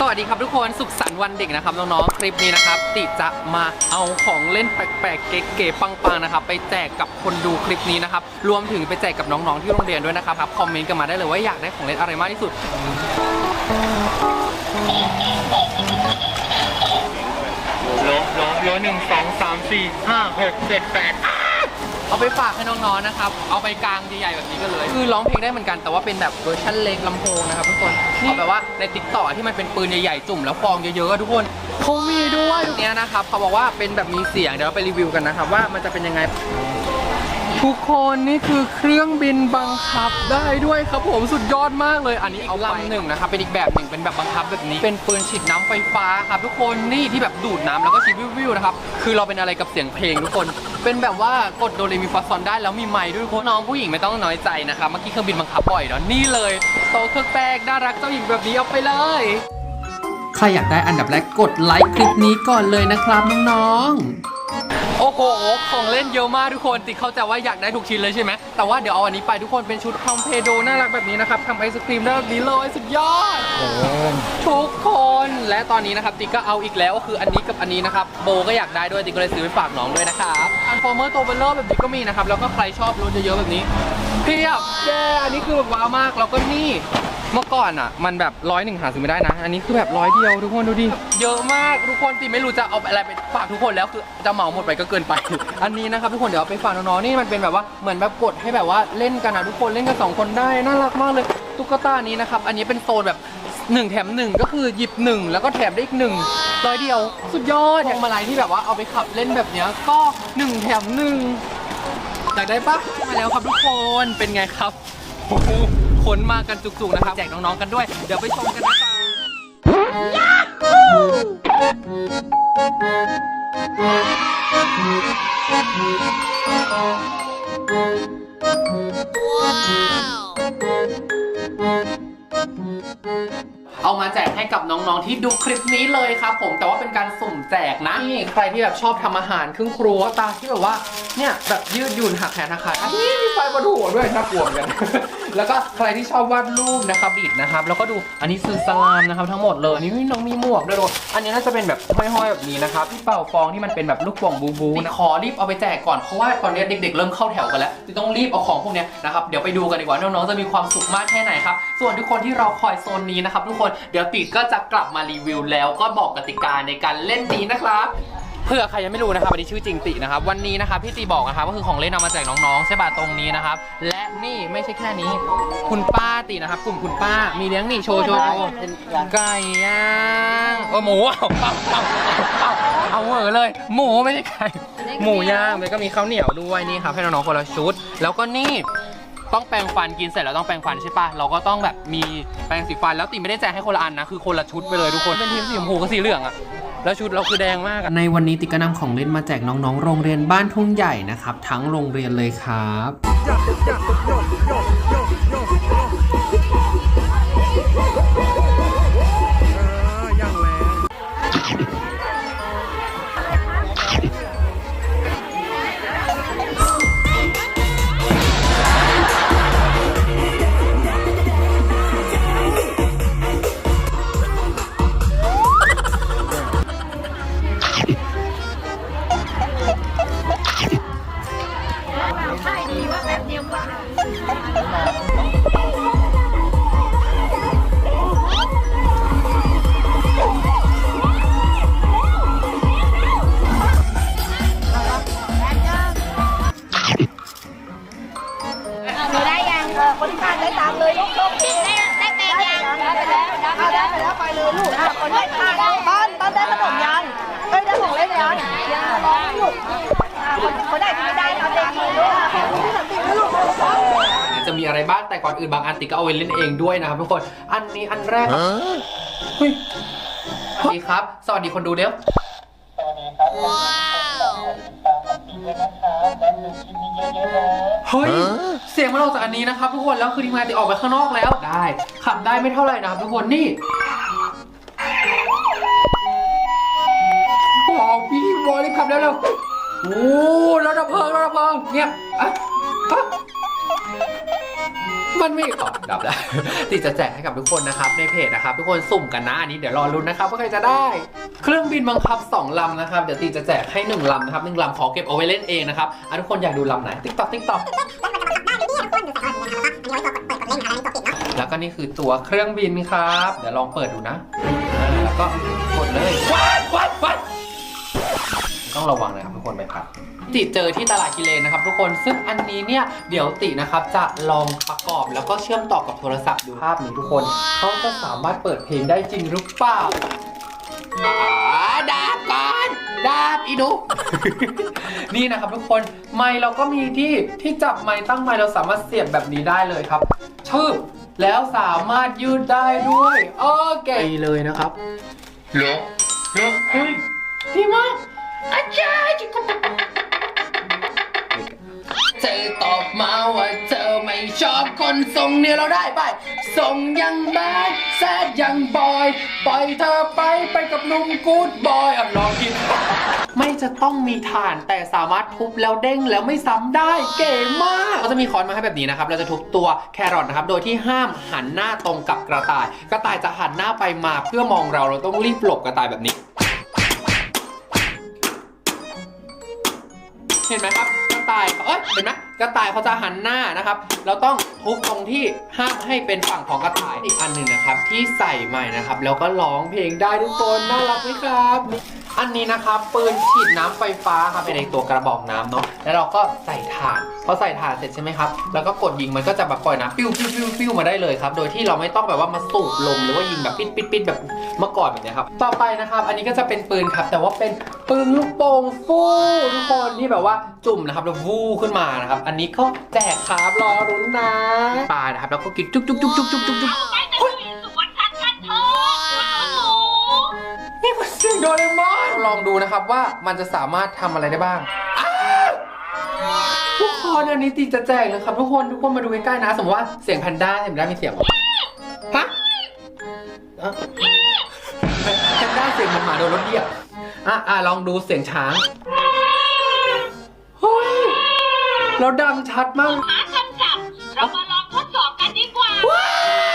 สวัสดีครับทุกคนสุขสันต์วันเด็กนะครับน้องๆคลิปนี้นะครับ ติจะมาเอาของเล่นแปลกๆเก๋ๆปังๆนะครับไปแจกกับคนดูคลิปนี้นะครับรวมถึงไปแจกกับน้องๆที่โรงเรียนด้วยนะครับครับคอมเมนต์กันมาได้เลยว่าอยากได้ของเล่นอะไรมากที่สุดโลโลโลหนึ่งสองสามสี่ห้าหกเจ็ดแปด เอาไปฝากให้น้องๆนะครับ เอาไปกลางใหญ่ๆแบบนี้กันเลย คือร้องเพลงได้เหมือนกัน แต่ว่าเป็นแบบเวอร์ชันเล็กลำโพงนะครับทุกคนเอาแบบว่าในติ๊กต่อที่มันเป็นปืนใหญ่ๆจุ่มแล้วฟองเยอะๆอะทุกคนเขามีด้วยเนี้ยนะครับเขาบอกว่าเป็นแบบมีเสียงเดี๋ยวเราไปรีวิวกันนะครับว่ามันจะเป็นยังไง ทุกคนนี่คือเครื่องบินบังคับได้ด้วยครับผมสุดยอดมากเลย อันนี้เอาลำหนึ่งนะครับเป็นอีกแบบหนึ่งเป็นแบบบังคับแบบนี้เป็นปืนฉีดน้ำไฟฟ้าครับทุกคนนี่ที่แบบดูดน้ำแล้วก็ฉีดวิวๆนะครับคือเราเป็นอะไรกับเสียงเพลงทุกคน เป็นแบบว่ากดโดเรมีฟาซอนได้แล้วมีไมค์ด้วยทุกคนน้องผู้หญิงไม่ต้องน้อยใจนะครับเมื่อกี้เครื่องบินบังคับบ่อยเนาะนี่เลยโตเครื่องแป้งน่ารักเจ้าหญิงแบบนี้เอาไปเลยใครอยากได้อันดับแรกกดไลค์คลิปนี้ก่อนเลยนะครับน้องๆ โอ้โห ของเล่นเยอะมากทุกคน ติเข้าใจว่าอยากได้ทุกชิ้นเลยใช่ไหม แต่ว่าเดี๋ยวเอาอันนี้ไปทุกคนเป็นชุดคอมเพโดน่ารักแบบนี้นะครับทำไอศครีมได้แบบนี้เลยสุดยอด ทุกคน และตอนนี้นะครับ ติ๊กก็เอาอีกแล้วก็คืออันนี้กับอันนี้นะครับ โบก็อยากได้ด้วย ติ๊กก็เลยซื้อไปฝากน้องด้วยนะครับอันฟอร์เมอร์ตัวเบลเลอร์แบบนี้ก็มีนะครับ แล้วก็ใครชอบรถเยอะๆแบบนี้ เพียบ เย้ อันนี้คือแบบว้าวมาก แล้วก็นี่ เมื่อก่อนอะ มันแบบร้อยหนึ่งหาซื้อไม่ได้นะ อันนี้คือแบบร้อยเดียวทุกคนดูดิ เยอะมากทุกคนติไม่รู้จะเอาอะไรไปฝากทุกคนแล้วคือจะเหมาหมดไปก็เกินไป อันนี้นะครับทุกคนเดี๋ยวเอาไปฝากน้องๆนี่มันเป็นแบบว่าเหมือนแบบกดให้แบบว่าเล่นกันนะทุกคนเล่นกันสองคนได้น่ารักมากเลยตุ๊กตานี้นะครับอันนี้เป็นโซนแบบหนึ่งแถมหนึ่งก็คือหยิบหนึ่งแล้วก็แถมได้อีกหนึ่งร้อยเดียว สุดยอดพวงมาลัยที่แบบว่าเอาไปขับเล่นแบบเนี้ยก็หนึ่งแถมหนึ่งอยากได้ปะมาแล้วครับทุกคนเป็นไงครับ โอ้โหขนมากันจุกๆนะครับแจกน้องๆกันด้วย เดี๋ยวไปชมกันนะครับเอามาแจกให้กับน้องๆที่ดูคลิปนี้เลยครับผมแต่ว่าเป็นการสุ่มแจกนะนี่ใครที่แบบชอบทำอาหารเครื่องครัวตาที่แบบว่าเนี่ยแบบยืดหยุ่นหักแขนหักขาอันนี้มีไฟบนหัวด้วยน่ากลัวเหมือนกัน แล้วก็ใครที่ชอบวาดรูปนะครับบิดนะครับ แล้วก็ดูอันนี้คือสลามนะครับทั้งหมดเลยนี่น้องมีหมวกด้วยดูอันนี้น่าจะเป็นแบบห้อยๆแบบนี้นะครับที่เป่าฟองที่มันเป็นแบบลูกโป่งบูบูนะขอรีบเอาไปแจกก่อนเพราะว่าตอนนี้เด็ก ๆ เริ่มเข้าแถวกันแล้วจะต้องรีบเอาของพวกนี้นะครับเดี๋ยวไปดูกันดีกว่าน้องๆจะมีความสุขมากแค่ไหนครับส่วนทุกคนที่รอคอยโซนนี้นะครับทุกคนเดี๋ยวติดก็จะกลับมารีวิวแล้วก็บอกกติกาในการเล่นนี้นะครับ เพื่อใครยังไม่รู้นะครับอันนี้ชื่อจริงตินะครับ วันนี้นะครับพี่ตีบอกนะครับก็คือของเล่นเอามาแจกน้องๆใช่ป่ะตรงนี้นะครับ และนี่ไม่ใช่แค่นี้ คุณป้าตินะครับ กลุ่มคุณป้ามีเลี้ยงนี่โชว์โชว์โชว์ไก่ย่างเออหมูเอาเอาเอาเอาเอาเหอะเลย หมูไม่ใช่ไก่หมูย่างแล้วก็มีข้าวเหนียวด้วยนี่ครับให้น้องๆคนละชุด แล้วก็นี่ต้องแปรงฟันกินเสร็จแล้วต้องแปรงฟันใช่ปะเราก็ต้องแบบมีแปรงสีฟันแล้วติไม่ได้แจกให้คนละอันนะคือคนละชุดไปเลยทุกคนเป็นทีมสีชมพูกับสีเหลืองอะ แล้วชุดเราคือแดงมากอะในวันนี้ติกก็นำของเล่นมาแจกน้องๆ โรงเรียนบ้านทุ่งใหญ่นะครับ ทั้งโรงเรียนเลยครับอย่าง คนที่บ้านได้ตามเลยลูกลูกได้ได้แปลงยังได้ไปแล้วได้ไปแล้วไปเลยลูกอะคนได้ทานป้อนป้อนได้ขนมยังเอ้ยได้ของเล่นยังยังร้องลูกอะคนคนไหนที่ไม่ได้เอาเด็กมือลูกอะของที่สันติลูกจะมีอะไรบ้างแต่ก่อนอื่นบางอันติก็เอาไว้เล่นเองด้วยนะครับทุกคนอันนี้อันแรกสวัสดีครับ สวัสดีคนดูเด้อเฮ้ย สียงมันออกจากอันนี้นะครับทุกคนแล้วคือทีมงานติออกไปข้างนอกแล้วได้ขับได้ไม่เท่าไหร่นะครับทุกคนนี่ว้าวพี่บอยรีบขับแล้วเร็วโอ้รถดับเพลิงรถดับเพลิงเนี่ยอะอะมันไม่ขอดับแล้วติดจะแจกให้กับทุกคนนะครับในเพจนะครับ ทุกคนสุ่มกันนะอันนี้เดี๋ยวรอรุ้นนะครับว่าใครจะได้ เครื่องบินบังคับ 2 ลำนะครับ เดี๋ยวตีจะแจกให้ 1 ลำนะครับหนึ่งลำขอเก็บเอาไว้เล่นเองนะครับอะทุกคนอยากดูลำไหนติ๊กต็อกติ๊กต็อก แล้วก็นี่คือตัวเครื่องบินครับ เดี๋ยวลองเปิดดูนะอ่าแล้วก็กดเลยวัดวัดวัดต้องระวังนะครับทุกคนใบพัดติเจอที่ตลาดกิเลนนะครับ ทุกคนซึ่งอันนี้เนี่ยเดี๋ยวตินะครับจะลองประกอบแล้วก็เชื่อมต่อกับโทรศัพท์ดูภาพนี้ทุกคนเขาจะสามารถเปิดเพลงได้จริงหรือเปล่าอ่าดาบก่อน ดาบอีดูนี่นะครับทุกคนไมค์เราก็มีที่ที่จับไมค์ตั้งไมค์เราสามารถเสียบแบบนี้ได้เลยครับชึบแล้วสามารถยืดได้ด้วยโอเคเลยนะครับเหรอเหรอเฮ้ยดีมากอาจารย์ เธอตอบมาว่าเธอไม่ชอบคนทรงเนี่ยเราได้ไปทรงยังแบดแซดยังบอย ปล่อยเธอไปไปกับนุ่มกูดบอยอะน้องคิด ไม่จะต้องมีฐานแต่สามารถทุบแล้วเด้งแล้วไม่ซ้ำได้เก๋มากเขาจะมีคอนมาให้แบบนี้นะครับ เราจะทุบตัวแครอทนะครับ โดยที่ห้ามหันหน้าตรงกับกระต่าย กระต่ายจะหันหน้าไปมาเพื่อมองเราเราต้องรีบหลบกระต่ายแบบนี้ เห็นไหมครับกระต่ายเอ้ยเห็นไหมกระต่ายเขาจะหันหน้านะครับ เราต้องทุบตรงที่ห้ามให้เป็นฝั่งของกระต่ายอีกอันหนึ่งนะครับ ที่ใส่ใหม่นะครับ แล้วก็ร้องเพลงได้ทุกคนน่ารักไหมครับ อันนี้นะครับปืนฉีดน้ำไฟฟ้าครับเป็นในตัวกระบอกน้ำเนาะแล้วเราก็ใส่ถ่านพอใส่ถ่านเสร็จใช่ไหมครับแล้วก็กดยิงมันก็จะแบบปล่อยน้ำปิ้วปิ้วปิ้วปิ้วมาได้เลยครับโดยที่เราไม่ต้องแบบว่ามาสูบลมหรือว่ายิงแบบปิดปิดปิดแบบเมื่อก่อนแบบนี้ครับต่อไปนะครับ อันนี้ก็จะเป็นปืนครับ แต่ว่าเป็นปืนลูกโป่งฟูทุกคนที่แบบว่าจุ่มนะครับแล้ววูขึ้นมานะครับอันนี้ก็แจกครับรอรุ้นนะปลานะครับแล้วก็กินจุ๊บจุ๊บจุ๊บจุ๊บจุ๊บจุ๊บจุ๊บนี่มันเสียงโดเรมอน ลองดูนะครับว่ามันจะสามารถทำอะไรได้บ้างอ้าวทุกคนอันนี้ตีจะแจกเลยครับ ทุกคนทุกคนมาดูใกล้ๆนะ สมมติว่าเสียงแพนด้าเห็นได้มีเสียงเหรอฮะเอ้าแพนด้าเสียงเหมันหมาโดนรถเหยียบอะอะลองดูเสียงช้างเฮ้ยแล้วดังชัดมาก หาคำศัพท์เรามาลองทดสอบกันดีกว่าว้า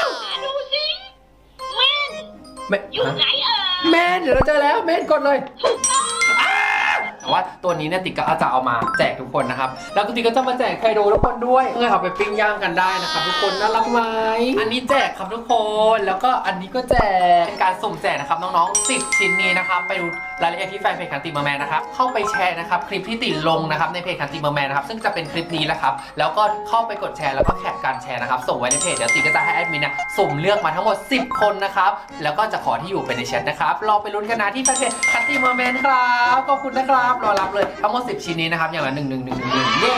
ว หาดูสิเม่นแม่อยู่ไหนเอ่ย แมนเดี๋ยวเราเจอแล้วแมนกดเลย แต่ว่าตัวนี้เนี่ยติ๊กก็จะเอามาแจกทุกคนนะครับ แล้วก็ติ๊กก็จะมาแจกไคโดทุกคนด้วยเพื่อเอาไปปิ้งย่างกันได้นะครับทุกคนน่ารักไหมอันนี้แจกครับทุกคน แล้วก็อันนี้ก็แจกเป็นการสุ่มแจกนะครับน้องๆ10 ชิ้นนี้นะครับไปดูรายละเอียดที่แฟนเพจคันติเมอร์แมนนะครับเข้าไปแชร์นะครับคลิปที่ติดลงนะครับในเพจคันติเมอร์แมนนะครับซึ่งจะเป็นคลิปนี้แหละครับแล้วก็เข้าไปกดแชร์แล้วก็แคปการแชร์นะครับส่งไว้ในเพจเดี๋ยวติ๊กก็จะให้แอดมินเนี่ยสุ่มเลือกมาทั้งหมด 10 คนนะครับแล้วก็จะขอที่อยู่ไปในแชทนะครับรอไปลุ้นกันนะที่แฟนเพจคันติเมอร์แมนครับขอบคุณนะครับรอรับเลยทั้งหมด10 ชิ้นนี้นะครับอย่างละ1 1 1 1 1เย้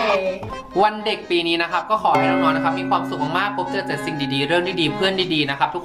วันเด็กปีนี้นะครับก็ขอให้น้องๆนะครับมีความสุขมากๆพบเจอแต่สิ่งดีๆ เรื่องดีๆเพื่อนดีๆนะครับทุกคน